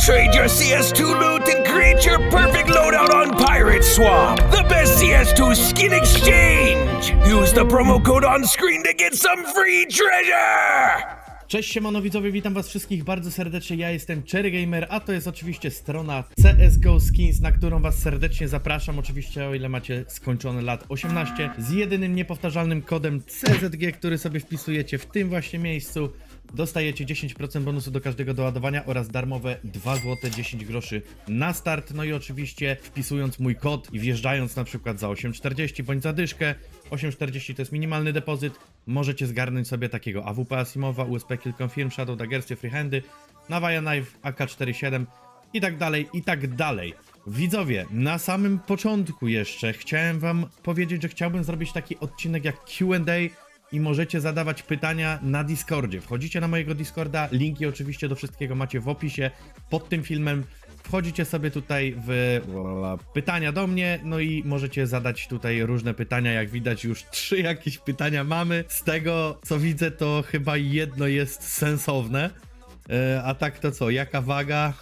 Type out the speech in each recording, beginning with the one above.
Trade your CS2 loot and create your perfect loadout on Pirate Swamp! The best CS2 skin exchange! Use the promo code on screen to get some free treasure! Cześć siemano widzowie, witam was wszystkich bardzo serdecznie, ja jestem Cherry Gamer, a to jest oczywiście strona CSGO Skins, na którą was serdecznie zapraszam, oczywiście o ile macie skończone lat 18, z jedynym niepowtarzalnym kodem CZG, który sobie wpisujecie w tym właśnie miejscu, dostajecie 10% bonusu do każdego doładowania oraz darmowe 2 zł 10 groszy na start, no i oczywiście wpisując mój kod i wjeżdżając na przykład za 8,40 bądź za dyszkę, 8,40 to jest minimalny depozyt. Możecie zgarnąć sobie takiego AWP Asimowa, USP Kill Confirm, Shadow Daggersy, Freehandy, Navaja Knife, AK-47 i tak dalej, i tak dalej. Widzowie, na samym początku jeszcze chciałem wam powiedzieć, że chciałbym zrobić taki odcinek jak Q&A i możecie zadawać pytania na Discordzie. Wchodzicie na mojego Discorda, linki oczywiście do wszystkiego macie w opisie pod tym filmem. Wchodzicie sobie tutaj w pytania do mnie, no i możecie zadać tutaj różne pytania. Jak widać, już trzy jakieś pytania mamy. Z tego co widzę, to chyba jedno jest sensowne. E, A tak to co? Jaka waga?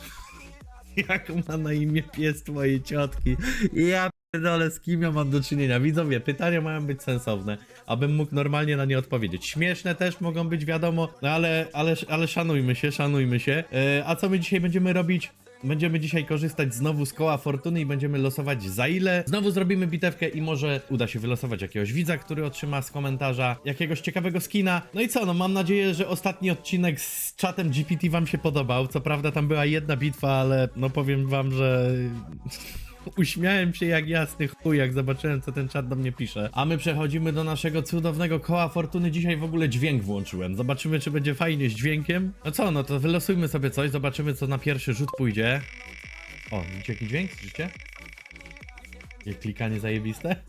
Jak ma na imię pies twojej ciotki? Ja pierdolę, z kim ja mam do czynienia? Widzowie, pytania mają być sensowne, abym mógł normalnie na nie odpowiedzieć. Śmieszne też mogą być, wiadomo, no ale, ale, ale szanujmy się, szanujmy się. E, a co my dzisiaj będziemy robić? Będziemy dzisiaj korzystać znowu z koła fortuny i będziemy losować za ile. Znowu zrobimy bitewkę i może uda się wylosować jakiegoś widza, który otrzyma z komentarza jakiegoś ciekawego skina. No i co, no mam nadzieję, że ostatni odcinek z czatem GPT wam się podobał. Co prawda tam była jedna bitwa, ale no powiem wam, że Uśmiałem się jak jasny chuj, jak zobaczyłem, co ten czat do mnie pisze. A my przechodzimy do naszego cudownego koła fortuny. Dzisiaj w ogóle dźwięk włączyłem. Zobaczymy, czy będzie fajnie z dźwiękiem. No co, no to wylosujmy sobie coś, zobaczymy, co na pierwszy rzut pójdzie. O, widzicie jaki dźwięk? Słyszycie? Jak klikanie zajebiste?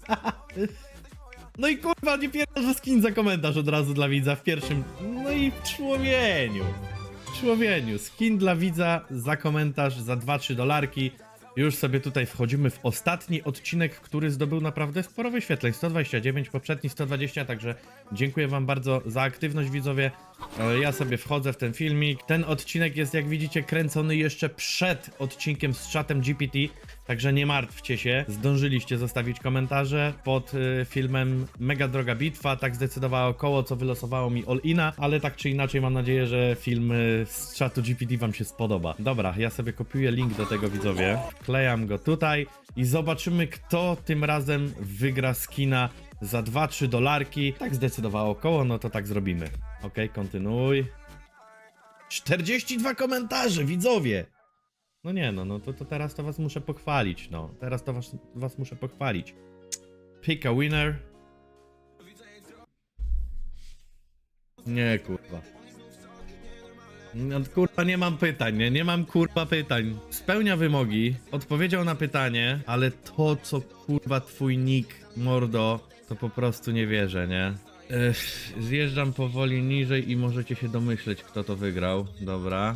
No i kurwa, nie pierdolę skin za komentarz od razu dla widza w pierwszym. No i w człowieniu. W człowieniu. Skin dla widza za komentarz za 2-3 dolarki. Już sobie tutaj wchodzimy w ostatni odcinek, który zdobył naprawdę sporo wyświetleń. 129, poprzedni 120, także dziękuję wam bardzo za aktywność widzowie. E, Ja sobie wchodzę w ten filmik. Ten odcinek jest jak widzicie kręcony jeszcze przed odcinkiem z czatem GPT, także nie martwcie się. Zdążyliście zostawić komentarze pod y, filmem Mega Droga Bitwa. Tak zdecydowało koło, co wylosowało mi All-Ina, ale tak czy inaczej mam nadzieję, że film y, z czatu GPT wam się spodoba. Dobra, ja sobie kopiuję link do tego widzowie. Wklejam go tutaj i zobaczymy, kto tym razem wygra skina za 2-3 dolarki. Tak zdecydowało koło, no to tak zrobimy. Ok, kontynuuj. 42 komentarze, widzowie! No nie, no, no to, to teraz to was muszę pochwalić, no. Teraz to was, was muszę pochwalić. Pick a winner. Nie, kurwa. No, kurwa, nie mam pytań, nie? Nie mam kurwa pytań. Spełnia wymogi, odpowiedział na pytanie, ale to, co kurwa twój nick, mordo, to po prostu nie wierzę, nie? Zjeżdżam powoli niżej i możecie się domyśleć, kto to wygrał. Dobra.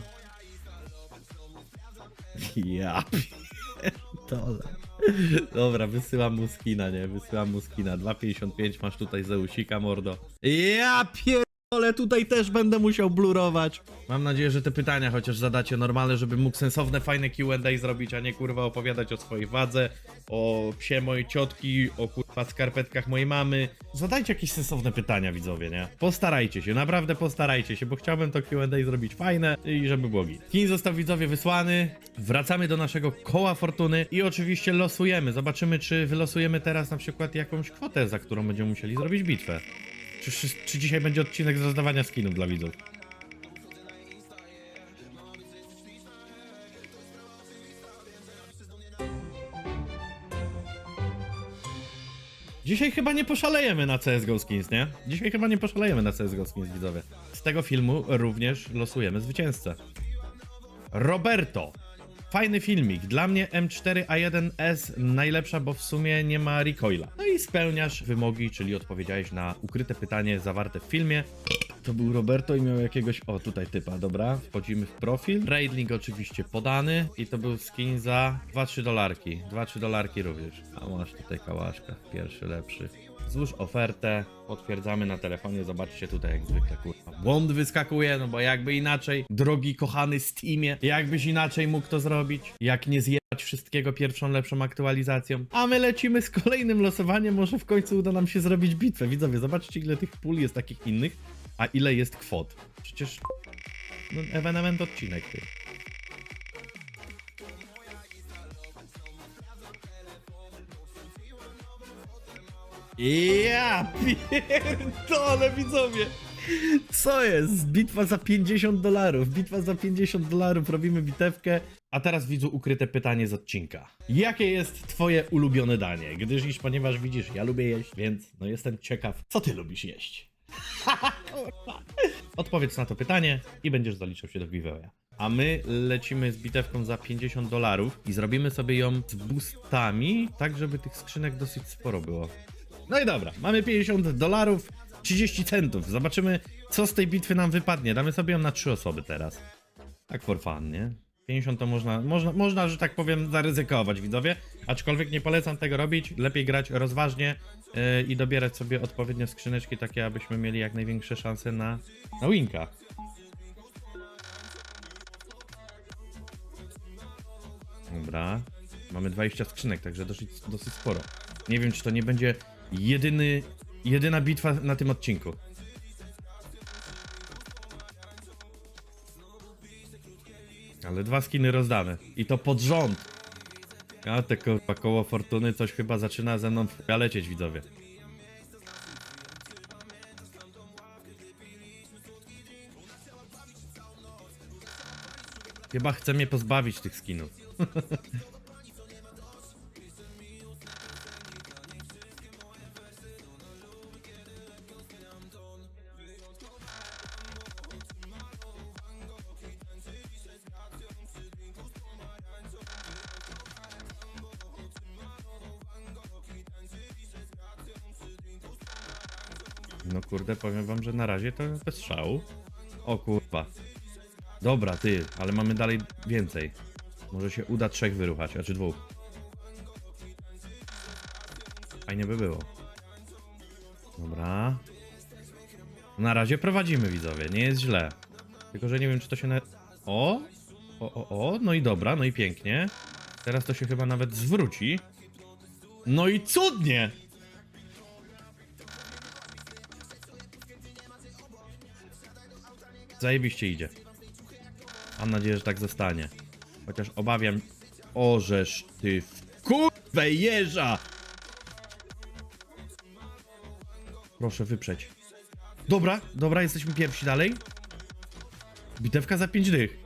Ja pierdolę. Dobra, wysyłam mu skina, nie? Wysyłam mu skina. 2,55 masz tutaj Zeusika, mordo. Ja pierdolę, tutaj też będę musiał blurować. Mam nadzieję, że te pytania chociaż zadacie normalne, żeby mógł sensowne, fajne Q&A zrobić, a nie kurwa opowiadać o swojej wadze, o psie mojej ciotki, o kurwa skarpetkach mojej mamy. Zadajcie jakieś sensowne pytania, widzowie, nie? Postarajcie się, naprawdę postarajcie się, bo chciałbym to Q&A zrobić fajne i żeby było git. Kin został widzowie wysłany, wracamy do naszego koła fortuny i oczywiście losujemy. Zobaczymy, czy wylosujemy teraz na przykład jakąś kwotę, za którą będziemy musieli zrobić bitwę. Czy, czy, czy dzisiaj będzie odcinek z rozdawania skinów dla widzów? Dzisiaj chyba nie poszalejemy na CSGO Skins, nie? Dzisiaj chyba nie poszalejemy na CSGO Skins, widzowie. Z tego filmu również losujemy zwycięzcę. Roberto. Fajny filmik. Dla mnie M4A1S najlepsza, bo w sumie nie ma recoila. No i spełniasz wymogi, czyli odpowiedziałeś na ukryte pytanie zawarte w filmie. To był Roberto i miał jakiegoś. O, tutaj typa, dobra. Wchodzimy w profil. Link oczywiście podany. I to był skin za 2-3 dolarki. 2-3 dolarki również. A masz tutaj kałaszka. Pierwszy, lepszy. Złóż ofertę, potwierdzamy na telefonie, zobaczcie tutaj jak zwykle, kurwa. Błąd wyskakuje, no bo jakby inaczej, drogi kochany Steamie, jakbyś inaczej mógł to zrobić, jak nie zjebać wszystkiego pierwszą lepszą aktualizacją. A my lecimy z kolejnym losowaniem, może w końcu uda nam się zrobić bitwę. Widzowie, zobaczcie ile tych pól jest takich innych, a ile jest kwot. Przecież, no ewenement odcinek, ty. Ja pierdolę widzowie! Co jest? Bitwa za 50 dolarów. Bitwa za 50 dolarów. Robimy bitewkę. A teraz widzu ukryte pytanie z odcinka. Jakie jest twoje ulubione danie? Gdyż iż ponieważ widzisz, ja lubię jeść, więc no jestem ciekaw, co ty lubisz jeść? Odpowiedz na to pytanie i będziesz zaliczał się do giveawaya. A my lecimy z bitewką za 50 dolarów i zrobimy sobie ją z boostami, tak żeby tych skrzynek dosyć sporo było. No i dobra, mamy 50 dolarów, 30 centów. Zobaczymy, co z tej bitwy nam wypadnie. Damy sobie ją na 3 osoby teraz. Tak for fun, nie? 50 to można, można, można, że tak powiem, zaryzykować, widzowie. Aczkolwiek nie polecam tego robić. Lepiej grać rozważnie yy, i dobierać sobie odpowiednio skrzyneczki, takie abyśmy mieli jak największe szanse na, na winka. Dobra. Mamy 20 skrzynek, także dosyć, dosyć sporo. Nie wiem, czy to nie będzie jedyny, jedyna bitwa na tym odcinku. Ale dwa skiny rozdane. I to pod rząd. A te kurwa koło fortuny coś chyba zaczyna ze mną w lecieć, widzowie. Chyba chce mnie pozbawić tych skinów. No kurde, powiem wam, że na razie to bez szału. O kurwa. Dobra, ty, ale mamy dalej więcej. Może się uda trzech wyruchać, a czy dwóch. Fajnie by było. Dobra. Na razie prowadzimy, widzowie, nie jest źle. Tylko, że nie wiem, czy to się na... O! O, o, o, no i dobra, no i pięknie. Teraz to się chyba nawet zwróci. No i cudnie! Zajebiście idzie. Mam nadzieję, że tak zostanie. Chociaż obawiam... Orzesz ty w kurwę jeża! Proszę wyprzeć. Dobra, dobra, jesteśmy pierwsi dalej. Bitewka za 5 dych.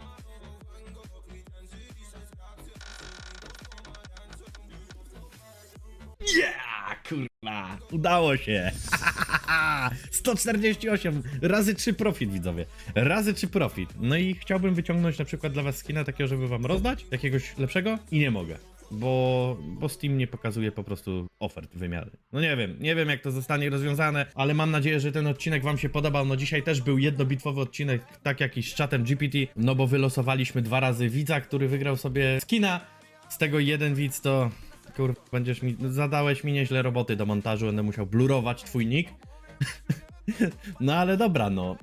Yeah, kurwa, udało się. 148 razy 3 profit, widzowie. Razy 3 profit. No i chciałbym wyciągnąć na przykład dla was skina takiego, żeby wam rozdać, jakiegoś lepszego i nie mogę. Bo, bo Steam nie pokazuje po prostu ofert wymiary. No nie wiem, nie wiem jak to zostanie rozwiązane, ale mam nadzieję, że ten odcinek wam się podobał. No dzisiaj też był jednobitwowy odcinek, tak jakiś z czatem GPT, no bo wylosowaliśmy dwa razy widza, który wygrał sobie skina. Z tego jeden widz to kur... będziesz mi... zadałeś mi nieźle roboty do montażu, będę musiał blurować twój nick. No ale dobra, no.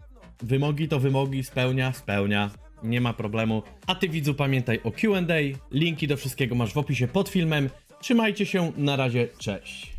Wymogi to wymogi, spełnia, spełnia. Nie ma problemu. A ty widzu pamiętaj o Q&A. Linki do wszystkiego masz w opisie pod filmem. Trzymajcie się, na razie, cześć.